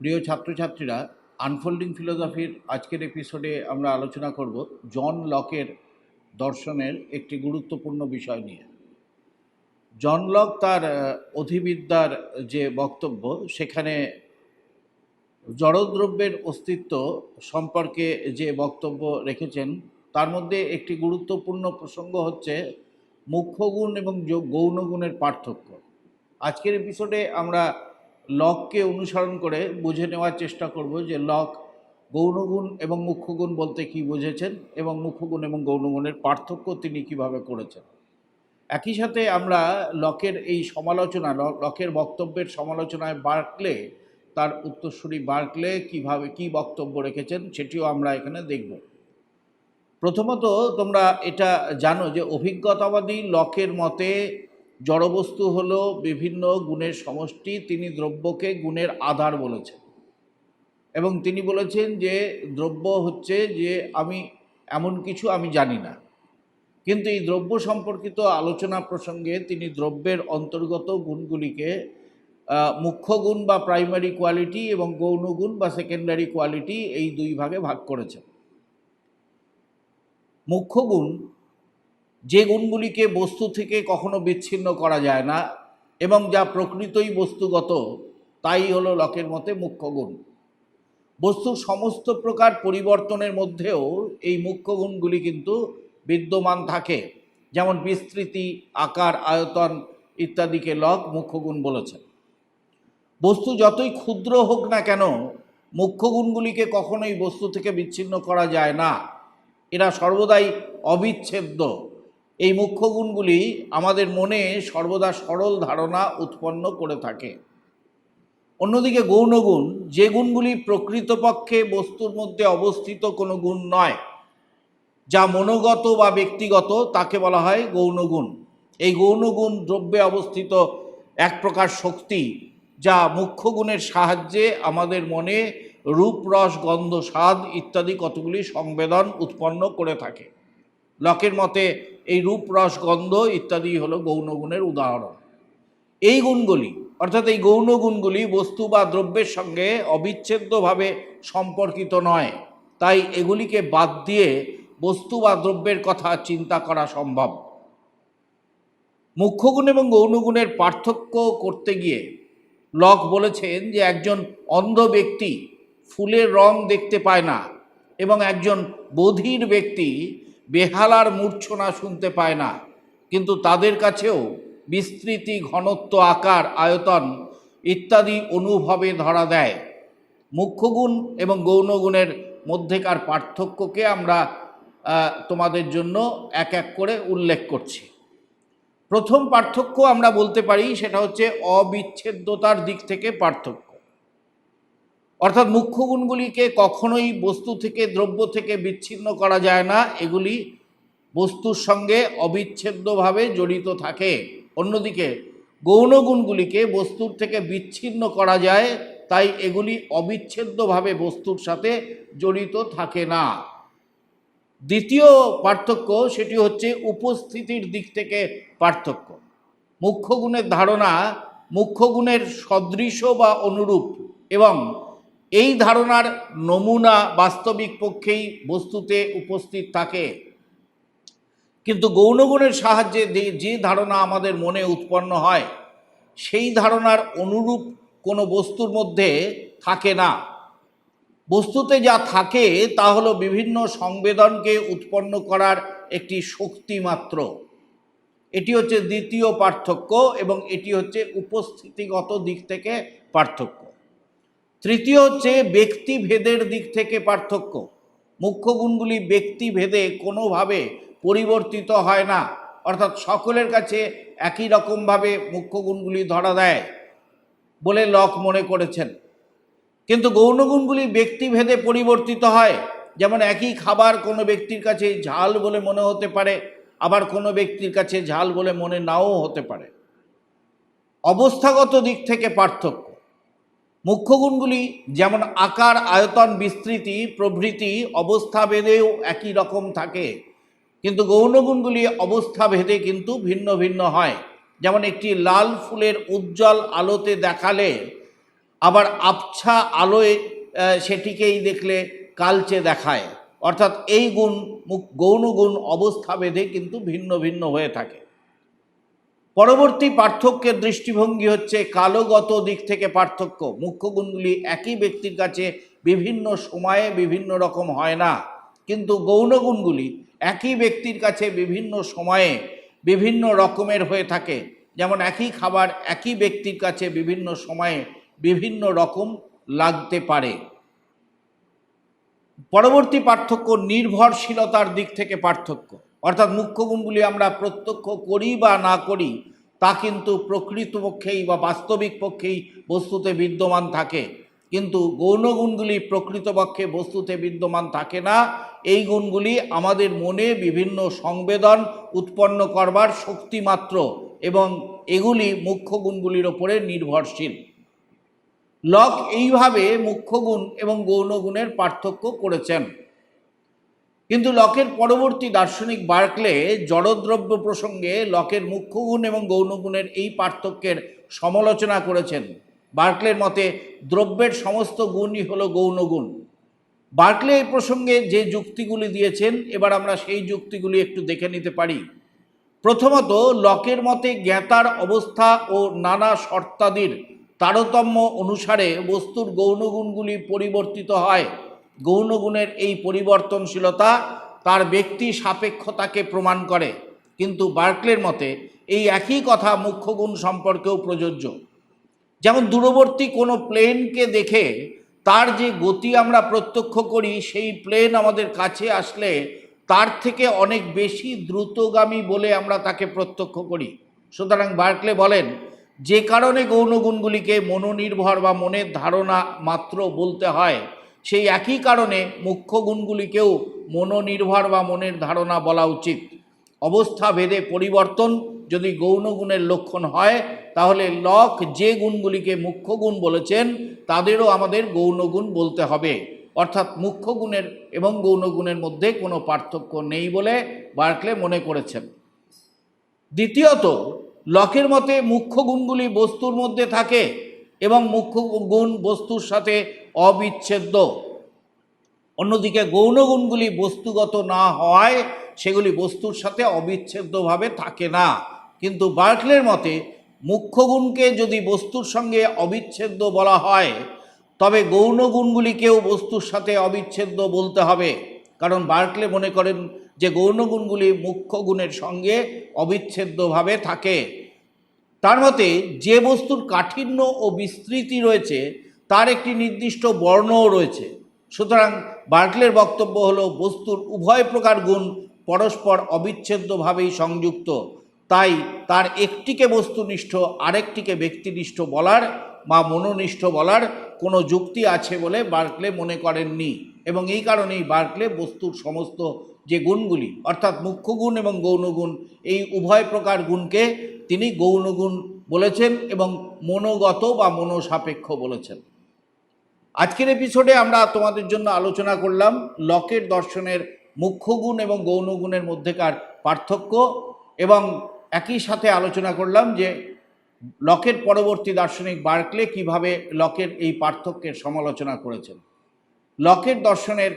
প্রিয় ছাত্রছাত্রীরা আনফোল্ডিং ফিলোসফির আজকের এপিসোডে আমরা আলোচনা করব জন লকের দর্শনের একটি গুরুত্বপূর্ণ বিষয় নিয়ে। জন লক তার অধিবিদ্যার যে বক্তব্য, সেখানে জড়দ্রব্যের অস্তিত্ব সম্পর্কে যে বক্তব্য রেখেছেন, তার মধ্যে একটি গুরুত্বপূর্ণ প্রসঙ্গ হচ্ছে মুখ্য গুণ এবং যৌ- গৌণ গুণের পার্থক্য। আজকের এপিসোডে আমরা লককে অনুসরণ করে বুঝে নেওয়ার চেষ্টা করব যে লক গৌণগুণ এবং মুখ্যগুণ বলতে কি বুঝেছেন এবং মুখ্যগুণ এবং গৌণগুণের পার্থক্য তিনি কীভাবে করেছেন। একই সাথে আমরা লকের এই সমালোচনা লকের বক্তব্যের সমালোচনায় বার্কলে, তার উত্তরসূরি বার্কলে কীভাবে, কি বক্তব্য রেখেছেন সেটিও আমরা এখানে দেখব। প্রথমত তোমরা এটা জানো যে অভিজ্ঞতাবাদী লকের মতে জড়বস্তু হলো বিভিন্ন গুণের সমষ্টি, তিনি দ্রব্যকে গুণের আধার বলেছেন। এবং তিনি বলেছেন যে দ্রব্য হচ্ছে যে আমি এমন কিছু আমি জানি না। কিন্তু এই দ্রব্য সম্পর্কিত আলোচনা প্রসঙ্গে তিনি দ্রব্যের অন্তর্গত গুণগুলিকে মুখ্য গুণ বা প্রাইমারি কোয়ালিটি এবং গৌণ গুণ বা সেকেন্ডারি কোয়ালিটি এই দুই ভাগে ভাগ করেছেন। মুখ্য গুণ যে গুণগুলিকে বস্তু থেকে কখনো বিচ্ছিন্ন করা যায় না এবং যা প্রকৃতই বস্তুগত, তাই হলো লকের মতে মুখ্য গুণ বস্তুর সমস্ত প্রকার পরিবর্তনের মধ্যেও এই মুখ্য গুণগুলি কিন্তু বিদ্যমান থাকে। যেমন বিস্তৃতি, আকার, আয়তন ইত্যাদিকে লক মুখ্য গুণ বলেছেন বস্তু যতই ক্ষুদ্র হোক না কেন মুখ্য গুণগুলিকে কখনোই বস্তু থেকে বিচ্ছিন্ন করা যায় না। এরা সর্বদাই অবিচ্ছেদ্য। এই মুখ্য গুণগুলি আমাদের মনে সর্বদা সরল ধারণা উৎপন্ন করে থাকে। অন্যদিকে গৌণগুণ যে গুণগুলি প্রকৃতপক্ষে বস্তুর মধ্যে অবস্থিত কোনো গুণ নয়, যা মনোগত বা ব্যক্তিগত, তাকে বলা হয় গৌণগুণ এই গৌণগুণ দ্রব্যে অবস্থিত এক প্রকার শক্তি, যা মুখ্য গুণের সাহায্যে আমাদের মনে রূপ রস গন্ধ, স্বাদ ইত্যাদি কতগুলি সংবেদন উৎপন্ন করে থাকে। লকের মতে, এই রূপ রস গন্ধ ইত্যাদি হলো গৌণগুণের উদাহরণ। এই গুণগুলি, অর্থাৎ এই গৌণ গুণগুলি বস্তু বা দ্রব্যের সঙ্গে অবিচ্ছেদ্যভাবে সম্পর্কিত নয়। তাই এগুলিকে বাদ দিয়ে বস্তু বা দ্রব্যের কথা চিন্তা করা সম্ভব। মুখ্য গুণ এবং গৌণ গুণের পার্থক্য করতে গিয়ে লক বলেছেন যে একজন অন্ধ ব্যক্তি ফুলের রং দেখতে পায় না এবং একজন বধির ব্যক্তি বেহালার মূর্ছনা শুনতে পায় না। কিন্তু তাদের কাছেও বিস্তৃতি, ঘনত্ব, আকার, আয়তন ইত্যাদি অনুভবে ধরা দেয়। মুখ্যগুণ এবং গৌণ গুণের মধ্যেকার পার্থক্যকে আমরা তোমাদের জন্য এক এক করে উল্লেখ করছি। প্রথম পার্থক্য আমরা বলতে পারি, সেটা হচ্ছে অবিচ্ছেদ্যতার দিক থেকে পার্থক্য। অর্থাৎ মুখ্য গুণগুলিকে কখনোই বস্তু থেকে, দ্রব্য থেকে বিচ্ছিন্ন করা যায় না। এগুলি বস্তুর সঙ্গে অবিচ্ছেদ্যভাবে জড়িত থাকে। অন্যদিকে, গৌণ গুণগুলিকে বস্তুর থেকে বিচ্ছিন্ন করা যায়, তাই এগুলি অবিচ্ছেদ্যভাবে বস্তুর সাথে জড়িত থাকে না। দ্বিতীয় পার্থক্য সেটি হচ্ছে উপস্থিতির দিক থেকে পার্থক্য। মুখ্য গুণের ধারণা মুখ্য গুণের সদৃশ বা অনুরূপ এবং এই ধারণার নমুনা বাস্তবিক পক্ষেই বস্তুতে উপস্থিত থাকে। কিন্তু গৌণগুণের সাহায্যে যে- ধারণা আমাদের মনে উৎপন্ন হয়, সেই ধারণার অনুরূপ কোনো বস্তুর মধ্যে থাকে না। বস্তুতে যা থাকে, তা হলো বিভিন্ন সংবেদনকে উৎপন্ন করার একটি শক্তি মাত্র। এটি হচ্ছে দ্বিতীয় পার্থক্য এবং এটি হচ্ছে উপস্থিতিগত দিক থেকে পার্থক্য। তৃতীয় হচ্ছে ব্যক্তিভেদের দিক থেকে পার্থক্য। মুখ্য গুণগুলি ব্যক্তিভেদে কোনোভাবে পরিবর্তিত হয় না। অর্থাৎ সকলের কাছে একই রকমভাবে মুখ্য গুণগুলি ধরা দেয় বলে লক মনে করেছেন। কিন্তু গৌণগুণগুলি ব্যক্তিভেদে পরিবর্তিত হয়। যেমন একই খাবার কোনো ব্যক্তির কাছে ঝাল বলে মনে হতে পারে, আবার কোনো ব্যক্তির কাছে ঝাল বলে মনে নাও হতে পারে। অবস্থাগত দিক থেকে পার্থক্য। মুখ্য গুণগুলি যেমন আকার, আয়তন, বিস্তৃতি, প্রভৃতি, অবস্থা ভেদেও একই রকম থাকে। কিন্তু গৌণ গুণগুলি অবস্থা ভেদে কিন্তু ভিন্ন ভিন্ন হয়। যেমন একটি লাল ফুলের উজ্জ্বল আলোতে দেখালে, আবার আবছা আলোয় সেটিকেই দেখলে কালচে দেখায়। অর্থাৎ এই গুণ গৌণ গুণ অবস্থা ভেদে কিন্তু ভিন্ন ভিন্ন হয়ে থাকে। পরবর্তী পার্থক্যের দৃষ্টিভঙ্গি হচ্ছে কালোগত দিক থেকে পার্থক্য। মুখ্য গুণগুলি একই ব্যক্তির কাছে বিভিন্ন সময়ে বিভিন্ন রকম হয় না। কিন্তু গৌণ গুণগুলি একই ব্যক্তির কাছে বিভিন্ন সময়ে বিভিন্ন রকমের হয়ে থাকে। যেমন একই খাবার একই ব্যক্তির কাছে বিভিন্ন সময়ে বিভিন্ন রকম লাগতে পারে। পরবর্তী পার্থক্য নির্ভরশীলতার দিক থেকে পার্থক্য। অর্থাৎ মুখ্য গুণগুলি আমরা প্রত্যক্ষ করি বা না করি, তা কিন্তু প্রকৃতপক্ষেই বা বাস্তবিক পক্ষেই বস্তুতে বিদ্যমান থাকে। কিন্তু গৌণ গুণগুলি প্রকৃতপক্ষে বস্তুতে বিদ্যমান থাকে না, এই গুণগুলি আমাদের মনে বিভিন্ন সংবেদন উৎপন্ন করবার শক্তি মাত্র এবং এগুলি মুখ্য গুণগুলির ওপরে নির্ভরশীল। লক এইভাবে মুখ্য গুণ এবং গৌণ গুণের পার্থক্য করেছেন। কিন্তু লকের পরবর্তী দার্শনিক বার্কলে জড়দ্রব্য প্রসঙ্গে লকের মুখ্য গুণ এবং গৌণগুণের এই পার্থক্যের সমালোচনা করেছেন। বার্কলের মতে দ্রব্যের সমস্ত গুণই হলো গৌণগুণ বার্কলে এই প্রসঙ্গে যে যুক্তিগুলি দিয়েছেন, এবার আমরা সেই যুক্তিগুলি একটু দেখে নিতে পারি। প্রথমত, লকের মতে জ্ঞাতার অবস্থা ও নানা শর্তাদির তারতম্য অনুসারে বস্তুর গৌণগুণগুলি পরিবর্তিত হয়। গৌণগুণের এই পরিবর্তনশীলতা তার ব্যক্তি সাপেক্ষতাকে প্রমাণ করে। কিন্তু বার্কলের মতে, এই একই কথা মুখ্য গুণ সম্পর্কেও প্রযোজ্য। যেমন দূরবর্তী কোনো প্লেনকে দেখে তার যে গতি আমরা প্রত্যক্ষ করি, সেই প্লেন আমাদের কাছে আসলে তার থেকে অনেক বেশি দ্রুতগামী বলে আমরা তাকে প্রত্যক্ষ করি। সুতরাং বার্কলে বলেন, যে কারণে গৌণগুণগুলিকে মনোনির্ভর বা মনের ধারণা মাত্র বলতে হয় সেই একই কারণে মুখ্য গুণগুলিকেও মনোনির্ভর বা মনের ধারণা বলা উচিত। অবস্থা ভেদে পরিবর্তন যদি গৌণ গুণের লক্ষণ হয়, তাহলে লক যে গুণগুলিকে মুখ্য গুণ বলেছেন, তাদেরও আমাদের গৌণ গুণ বলতে হবে। অর্থাৎ মুখ্য গুণের এবং গৌণ গুণের মধ্যে কোনো পার্থক্য নেই বলে বার্কলে মনে করেছেন। দ্বিতীয়ত, লকের মতে মুখ্য গুণগুলি বস্তুর মধ্যে থাকে। এবং মুখ্য গুণ বস্তুর সাথে অবিচ্ছেদ্য। অন্যদিকে গৌণ গুণগুলি বস্তুগত না হওয়ায় সেগুলি বস্তুর সাথে অবিচ্ছেদ্যভাবে থাকে না। কিন্তু বার্কলের মতে, মুখ্য গুণকে যদি বস্তুর সঙ্গে অবিচ্ছেদ্য বলা হয়, তবে গৌণ গুণগুলিকেও বস্তুর সাথে অবিচ্ছেদ্য বলতে হবে। কারণ বার্কলে মনে করেন যে গৌণ গুণগুলি মুখ্য গুণের সঙ্গে অবিচ্ছেদ্যভাবে থাকে। তার মতে, যে বস্তুর কাঠিন্য ও বিস্তৃতি রয়েছে, তার একটি নির্দিষ্ট বর্ণও রয়েছে। সুতরাং বার্কলের বক্তব্য হলো, বস্তুর উভয় প্রকার গুণ পরস্পর অবিচ্ছেদ্যভাবেই সংযুক্ত। তাই তার একটিকে বস্তুনিষ্ঠ, আরেকটিকে ব্যক্তিনিষ্ঠ বলার বা মনোনিষ্ঠ বলার কোনো যুক্তি আছে বলে বার্কলে মনে করেননি। এবং এই কারণেই বার্কলে বস্তুর সমস্ত যে গুণগুলি, অর্থাৎ মুখ্য গুণ এবং গৌণগুণ এই উভয় প্রকার গুণকে তিনি গৌণগুণ বলেছেন এবং মনোগত বা মনোসাপেক্ষ বলেছেন। আজকের এপিসোডে আমরা তোমাদের জন্য আলোচনা করলাম লকের দর্শনের মুখ্য গুণ এবং গৌণগুণের মধ্যেকার পার্থক্য এবং একই সাথে আলোচনা করলাম যে লকের পরবর্তী দার্শনিক বার্কলে কীভাবে লকের এই পার্থক্যের সমালোচনা করেছেন। লকের দর্শনের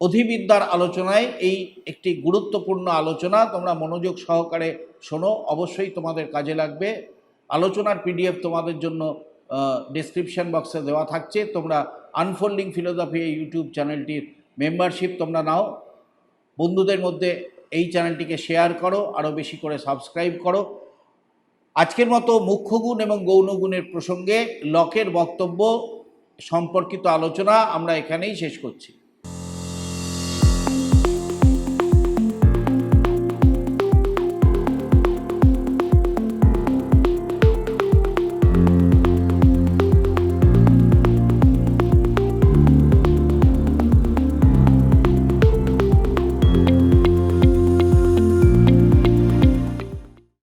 অধিবিদ্যার আলোচনায় এই একটি গুরুত্বপূর্ণ আলোচনা। তোমরা মনোযোগ সহকারে শোনো, অবশ্যই তোমাদের কাজে লাগবে। আলোচনার পিডিএফ তোমাদের জন্য ডিসক্রিপশন বক্সে দেওয়া থাকছে। তোমরা আনফোল্ডিং ফিলোসফি এই ইউটিউব চ্যানেলটির মেম্বারশিপ তোমরা নাও। বন্ধুদের মধ্যে এই চ্যানেলটিকে শেয়ার করো, আরও বেশি করে সাবস্ক্রাইব করো। আজকের মতো মুখ্য গুণ এবং গৌণ গুণের প্রসঙ্গে লকের বক্তব্য সম্পর্কিত আলোচনা আমরা এখানেই শেষ করছি।